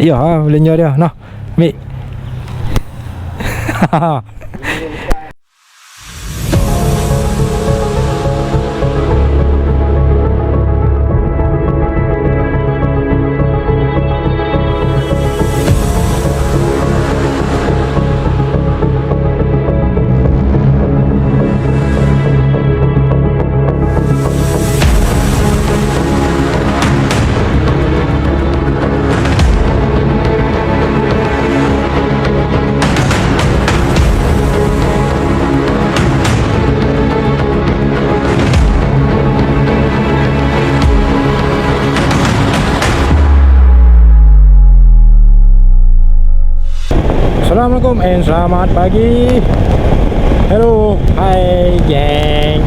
Ya, belanja dia. Nah, ambil. Assalamualaikum and selamat pagi. Hello, hi gang.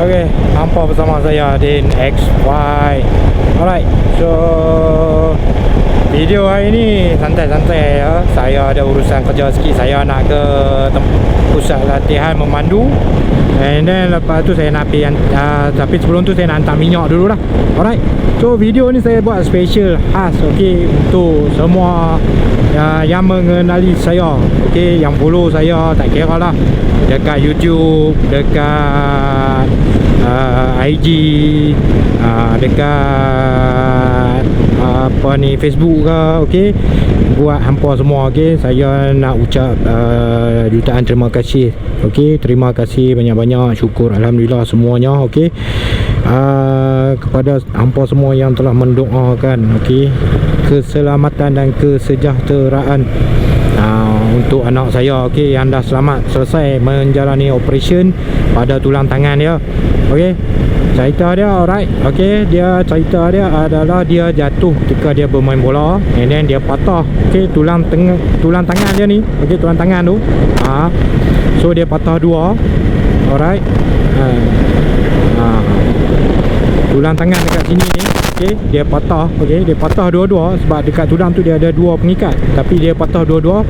Okay, hampa bersama saya Din XY. Alright, so video hari ni santai-santai ya. Saya ada urusan kerja sikit. Saya nak ke pusat latihan memandu. And then lepas tu saya nak pergi uh, Tapi sebelum tu saya nak hantar minyak dulu lah Alright So video ni saya buat special khas Okay Untuk semua uh, Yang mengenali saya Okay Yang follow saya Tak kira lah Dekat YouTube Dekat uh, IG uh, Dekat Apa ni Facebook ke Okay Buat hampa semua Okay Saya nak ucap uh, Jutaan terima kasih Okay Terima kasih banyak-banyak Syukur Alhamdulillah semuanya Okay uh, Kepada hampa semua yang telah mendoakan Okay Keselamatan dan kesejahteraan uh, Untuk anak saya Okay Yang dah selamat Selesai menjalani operation Pada tulang tangan dia Okay Cerita dia alright. Okay Dia cerita dia adalah Dia jatuh ketika dia bermain bola. And then dia patah. Okay Tulang tengah Tulang tangan dia ni. Okay tulang tangan tu. Ha. So dia patah dua. Alright. Ha. Ha. Tulang tangan dekat sini ni. Okay Dia patah. Okay Dia patah dua-dua Sebab dekat tulang tu dia ada dua pengikat. Tapi dia patah dua-dua.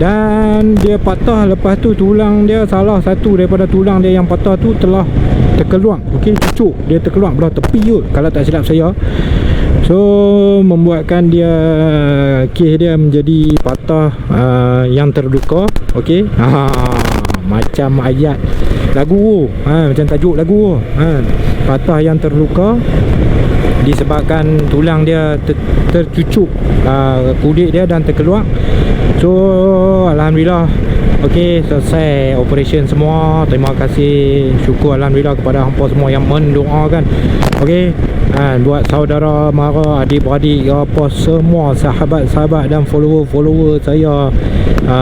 Dan dia patah lepas tu tulang dia salah satu daripada tulang dia yang patah tu telah terkeluar okey? Cucuk dia terkeluar belah tepi je kalau tak silap saya. So membuatkan dia kes dia menjadi patah uh, yang terluka okey? Ha macam ayat lagu ha macam tajuk lagu ha patah yang terluka disebabkan tulang dia ter, tercucuk uh, kulit dia dan terkeluar so alhamdulillah Okey, selesai operation semua. Terima kasih. Syukur alhamdulillah kepada hangpa semua yang mendoakan. Okey. Ha, buat saudara mara, adik-beradik apa semua sahabat-sahabat dan follower-follower saya ha,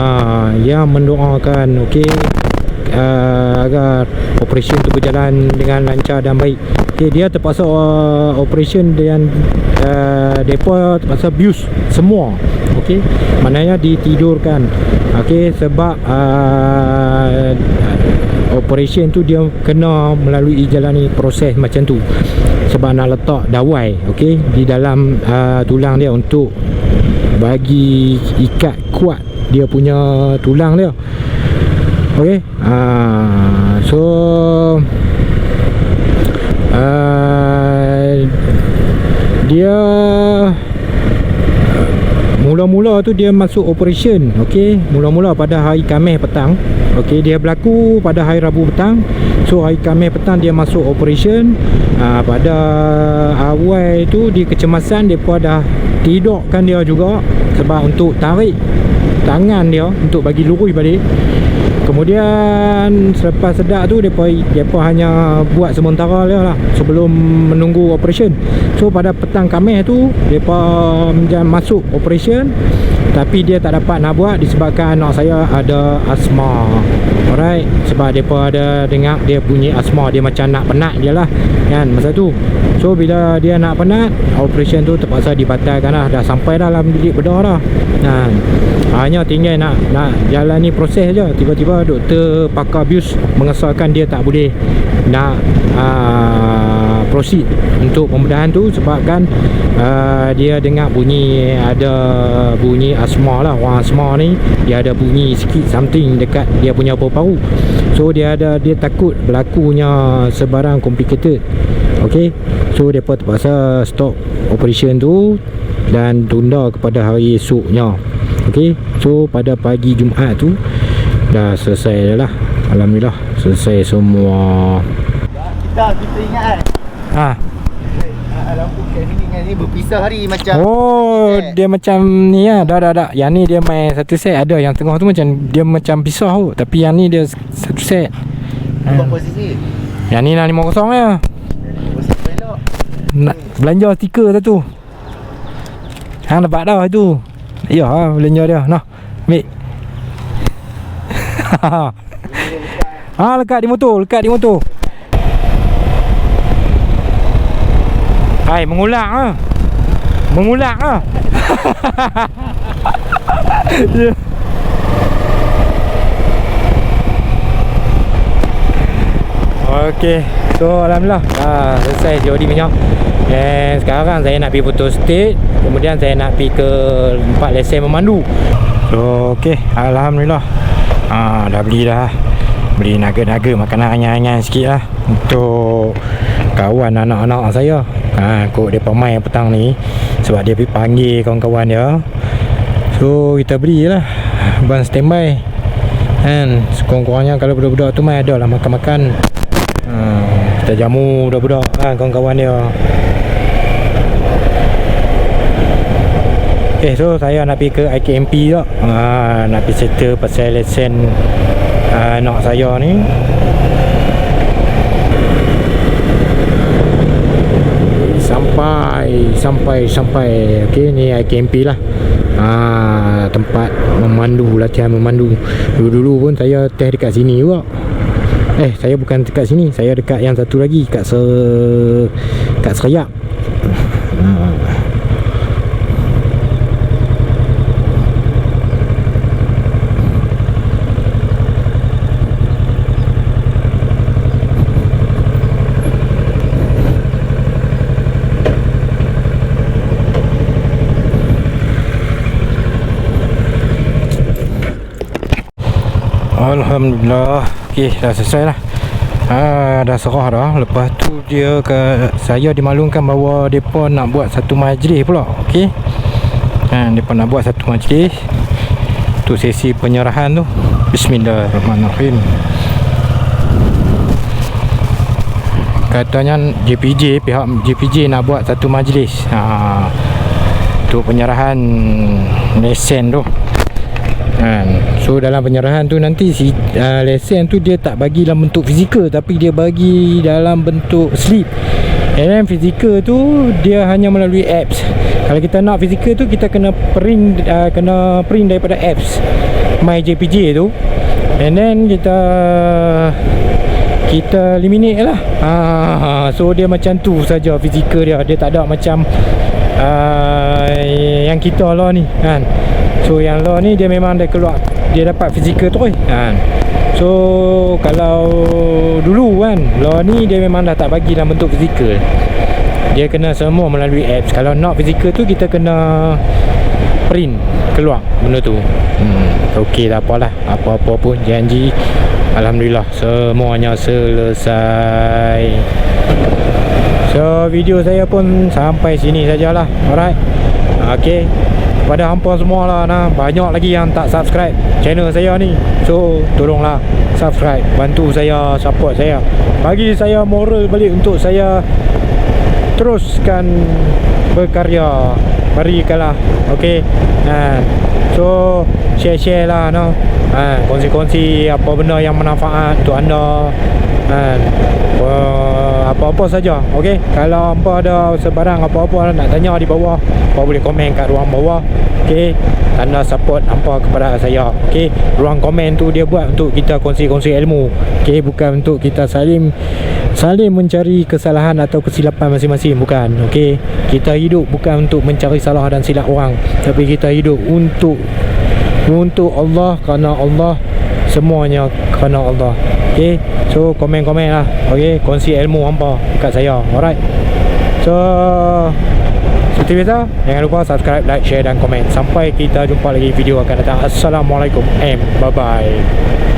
yang mendoakan okey uh, agar operation tu berjalan dengan lancar dan baik. Okay, dia terpaksa uh, operation dan uh, depa terpaksa abuse semua. Okey. Maknanya ditidurkan. Okey sebab uh, operation tu dia kena melalui jalani proses macam tu. Sebab nak letak dawai okey di dalam uh, tulang dia untuk bagi ikat kuat dia punya tulang dia. Okey. Uh, so uh, dia Mula-mula tu dia masuk operation Okey? Mula-mula pada hari Khamis petang Okey? Dia berlaku pada hari Rabu petang. So hari Khamis petang dia masuk operation. Uh, Pada awal tu Di kecemasan Dia pun dah Tidurkan dia juga Sebab untuk tarik Tangan dia Untuk bagi lurus balik Kemudian selepas sedap tu depa depa hanya buat sementara dia lah sebelum menunggu operation. So pada petang Khamis tu depa masuk operation tapi dia tak dapat nak buat disebabkan anak saya ada asma. Alright, sebab depa ada dengar dia bunyi asma dia macam nak penat dia lah kan masa tu. So bila dia nak penat operation tu terpaksa dibatalkan lah dah sampai dalam bilik bedah dah. Nah, hanya tinggal nak nak jalani proses je tiba-tiba doktor pakar abuse mengesahkan dia tak boleh nak uh, proceed untuk pembedahan tu sebabkan uh, dia dengar bunyi ada bunyi asma lah orang asma ni dia ada bunyi sikit something dekat dia punya paru-paru. So dia ada dia takut berlakunya sebarang complicated ok so dia terpaksa stop operation tu dan tunda kepada hari esoknya Okey, so pada pagi Jumaat tu dah selesai dah lah Alhamdulillah selesai semua Kita kita ingat kan. ha. Ah, lampu kat sini dengan ni berpisah hari macam. Oh set. dia macam ni lah Dah dah dah Yang ni dia main satu set Ada yang tengah tu macam Dia macam pisah tu Tapi yang ni dia satu set Buat posisi. Yang ni lah 50 ya. Nak belanja stiker satu Hang dapat dah itu Ya lah belanja dia Nah Ah lekat di motor Lekat di motor Hai mengulang ah. Mengulang ah. Ya. Okey. So alhamdulillah dah selesai COD punya. Dan sekarang saya nak pergi photo state, kemudian saya nak pergi ke tempat lesen memandu. So okey, alhamdulillah. Ah dah beli dah. Beli naga-naga makanan ringan-ringan sikit lah Untuk kawan anak-anak saya. Ha, Kok dia main petang ni. Sebab dia pergi panggil kawan-kawan dia. So kita beli lah Ban standby. Kan? Sekurang-kurangnya kalau budak-budak tu main ada lah makan-makan. Ha, Kita jamu budak-budak. Kan kawan-kawan dia Okay so saya nak pergi ke IKMP tak ha, Nak pergi settle pasal lesen uh, Anak saya ni. Sampai Sampai Sampai Okay ni IKMP lah. Ha, Tempat memandu Latihan memandu. Dulu-dulu pun saya test dekat sini juga. Eh saya bukan dekat sini Saya dekat yang satu lagi Kat se Kat Serayap ha. Alhamdulillah. Okey dah selesai lah. Ha, Dah serah dah. Lepas tu dia ke Saya dimaklumkan bahawa Mereka nak buat satu majlis pula. Okey? Ha, Mereka nak buat satu majlis. Tu sesi penyerahan tu. Bismillahirrahmanirrahim. Katanya JPJ Pihak JPJ nak buat satu majlis. Ha, Tu penyerahan Lesen tu Kan. So dalam penyerahan tu nanti si uh, lesen tu dia tak bagi dalam bentuk fizikal tapi dia bagi dalam bentuk slip. And then fizikal tu dia hanya melalui apps. Kalau kita nak fizikal tu kita kena print uh, kena print daripada apps My JPJ tu. And then kita kita eliminate lah. Ha, so dia macam tu saja fizikal dia. Dia tak ada macam uh, yang kita lah ni kan. So yang law ni dia memang dia keluar. Dia dapat fizikal tu kan? So kalau dulu kan Law ni dia memang dah tak bagi dalam bentuk fizikal. Dia kena semua melalui apps. Kalau nak fizikal tu kita kena Print keluar benda tu. Hmm, Okey tak apalah Apa-apa pun janji Alhamdulillah semuanya selesai. So video saya pun sampai sini sajalah. Alright. Okay Pada hampa semua lah nah, Banyak lagi yang tak subscribe Channel saya ni So tolonglah Subscribe Bantu saya Support saya Bagi saya moral balik Untuk saya Teruskan Berkarya Berikanlah Okay ha. So Share-share lah no? Ha. Kongsi-kongsi Apa benda yang bermanfaat Untuk anda ha. Apa-apa saja okey kalau hampa ada sebarang apa-apa nak tanya di bawah hampa boleh komen kat ruang bawah okey tanda support hampa kepada saya okey ruang komen tu dia buat untuk kita kongsi-kongsi ilmu okey bukan untuk kita saling saling mencari kesalahan atau kesilapan masing-masing bukan okey kita hidup bukan untuk mencari salah dan silap orang tapi kita hidup untuk untuk Allah kerana Allah semuanya kerana Allah. Okay So komen-komen lah. Okay Kongsi ilmu hampa Dekat saya. Alright. So Seperti biasa Jangan lupa subscribe, like, share dan komen. Sampai kita jumpa lagi video akan datang. Assalamualaikum And bye-bye